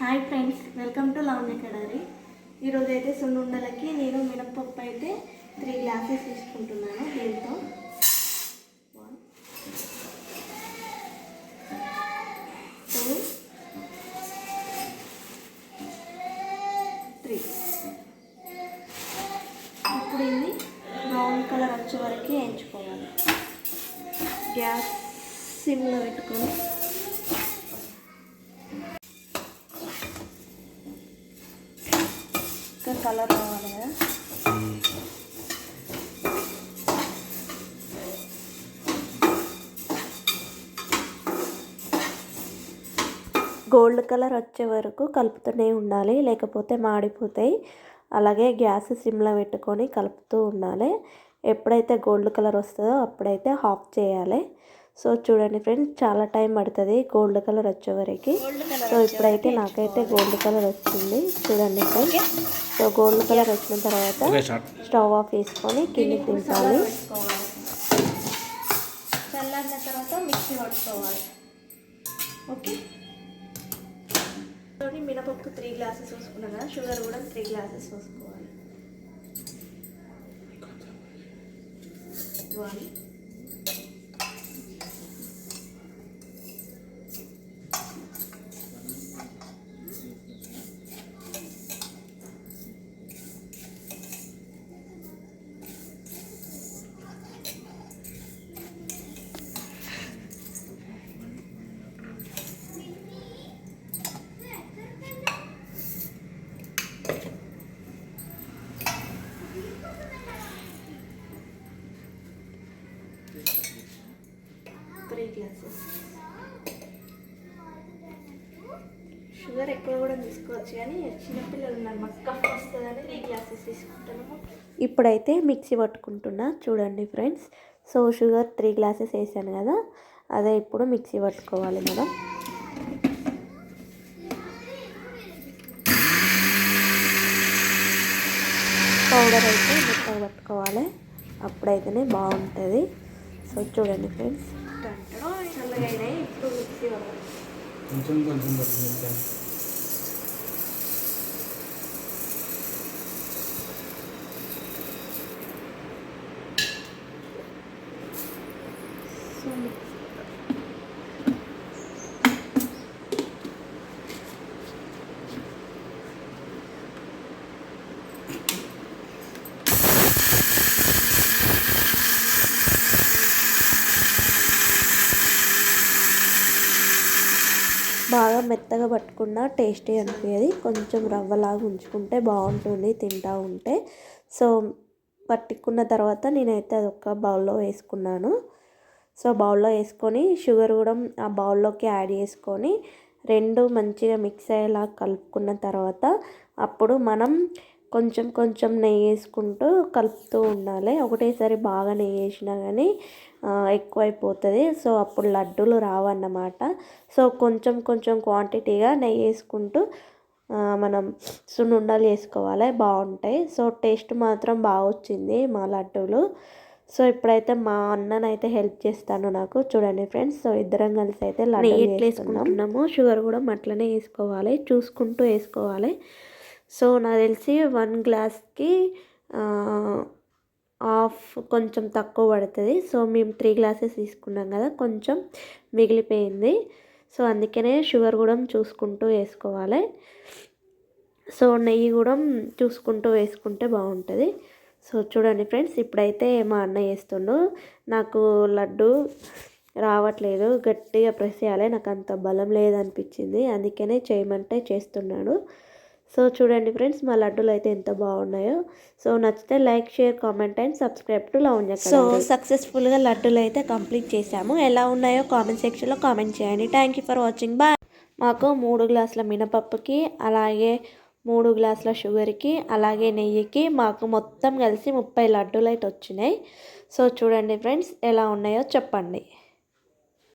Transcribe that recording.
Hi friends welcome to Lavanya Kadari. ఈరోజు అయితే సున్నుండలకి నేను మినప్పప్పు అయితే త్రీ గ్లాసెస్ తీసుకుంటున్నాను దీంతో. వన్ టూ త్రీ ఇప్పుడు ఇది బ్రౌన్ కలర్ వచ్చే వరకు వేయించుకోవాలి. గ్యాస్ సిమ్లో పెట్టుకొని. కలర్ రావాలి కదా. గోల్డ్ కలర్ వచ్చే వరకు కలుపుతూనే ఉండాలి లేకపోతే మాడిపోతాయి. అలాగే గ్యాస్ సిమ్లో పెట్టుకొని కలుపుతూ ఉండాలి. ఎప్పుడైతే గోల్డ్ కలర్ వస్తుందో అప్పుడైతే ఆఫ్ చేయాలి. సో చూడండి ఫ్రెండ్స్ చాలా టైం పడుతుంది గోల్డ్ కలర్ వచ్చే వరకు. సో ఇప్పుడైతే నాకైతే గోల్డ్ కలర్ వచ్చింది. చూడండి ఫ్రెండ్స్. సో గోల్డ్ కలర్ వచ్చిన తర్వాత స్టవ్ ఆఫ్ చేసుకొని చల్లారిన తర్వాత మిక్సీ పట్టుకోవాలి ఓకే. మినపప్పు త్రీ గ్లాసెస్ వేసుకున్నాం కదా షుగర్ కూడా త్రీ గ్లాసెస్ వేసుకోవాలి వన్ త్రీ గ్లాసెస్ షుగర్ ఎక్కువ కూడా తీసుకోవచ్చు కానీ చిన్నపిల్లలు ఉన్నారు. మాకు కఫ్ వస్తుందని త్రీ గ్లాసెస్ తీసుకుంటాము ఇప్పుడైతే మిక్సీ పట్టుకుంటున్నా. చూడండి friends. So sugar three glasses వేసాను కదా. అదే ఇప్పుడు మిక్సీ పట్టుకోవాలి మనం. పౌడర్ అయితే మొత్తం పట్టుకోవాలి. అప్పుడైతేనే బాగుంటుంది. సో చూడండి ఫ్రెండ్స్. చల్లగా అయినాయి ఇప్పుడు మిక్సీ పట్టాలి కొంచెం కొంచెం పడుతుంది సో బాగా మెత్తగా పట్టుకున్న టేస్టీ అనిపించేది కొంచెం రవ్వలాగా ఉంచుకుంటే బాగుంటుంది తింటా ఉంటే. సో పట్టుకున్న తర్వాత నేనైతే అదొక బౌల్లో వేసుకున్నాను. సో బౌల్లో వేసుకొని షుగర్ కూడా ఆ బౌల్లోకి యాడ్ చేసుకొని రెండు మంచిగా మిక్స్ అయ్యేలా కలుపుకున్న తర్వాత అప్పుడు మనం కొంచెం కొంచెం నెయ్యి వేసుకుంటూ కలుపుతూ ఉండాలి. ఒకటేసారి బాగా నెయ్యి వేసినా కానీ ఎక్కువైపోతుంది. సో అప్పుడు లడ్డూలు రావన్నమాట. సో కొంచెం కొంచెం క్వాంటిటీగా నెయ్యి వేసుకుంటూ మనం సున్నుండలు చేసుకోవాలి బాగుంటాయి. సో టేస్ట్ మాత్రం బాగా వచ్చింది మా లడ్డూలు. సో ఇప్పుడైతే మా అన్ననైతే హెల్ప్ చేస్తాను నాకు. చూడండి ఫ్రెండ్స్. సో ఇద్దరం కలిసి అయితే లడ్డు వేసుకుంటున్నాము షుగర్ కూడా అట్లనే వేసుకోవాలి. చూసుకుంటూ వేసుకోవాలి. సో నాకు తెలిసి వన్ గ్లాస్కి హాఫ్ కొంచెం తక్కువ పడుతుంది. సో మేము త్రీ గ్లాసెస్ తీసుకున్నాం కదా కొంచెం మిగిలిపోయింది. సో అందుకనే షుగర్ కూడా చూసుకుంటూ వేసుకోవాలి. సో నెయ్యి కూడా చూసుకుంటూ వేసుకుంటే బాగుంటుంది. సో చూడండి ఫ్రెండ్స్ ఇప్పుడైతే మా అన్న వేస్తుండు నాకు లడ్డు రావట్లేదు గట్టిగా ప్రెస్ చేయాలి. నాకు అంత బలం లేదనిపించింది. అందుకనే చేయమంటే చేస్తున్నాడు. సో చూడండి ఫ్రెండ్స్ మా లడ్డూలు అయితే ఎంత బాగున్నాయో. సో నచ్చితే like share comment and subscribe to Lavanya so సక్సెస్ఫుల్గా లడ్డూలు అయితే కంప్లీట్ చేసాము ఎలా ఉన్నాయో కామెంట్ సెక్షన్లో కామెంట్ చేయండి. Thank you for watching bye మాకు మూడు గ్లాసుల మినపప్పుకి అలాగే మూడు గ్లాసుల షుగర్కి అలాగే నెయ్యికి మాకు మొత్తం కలిసి ముప్పై లడ్డూలు అయితే వచ్చినాయి. సో చూడండి ఫ్రెండ్స్ ఎలా ఉన్నాయో చెప్పండి.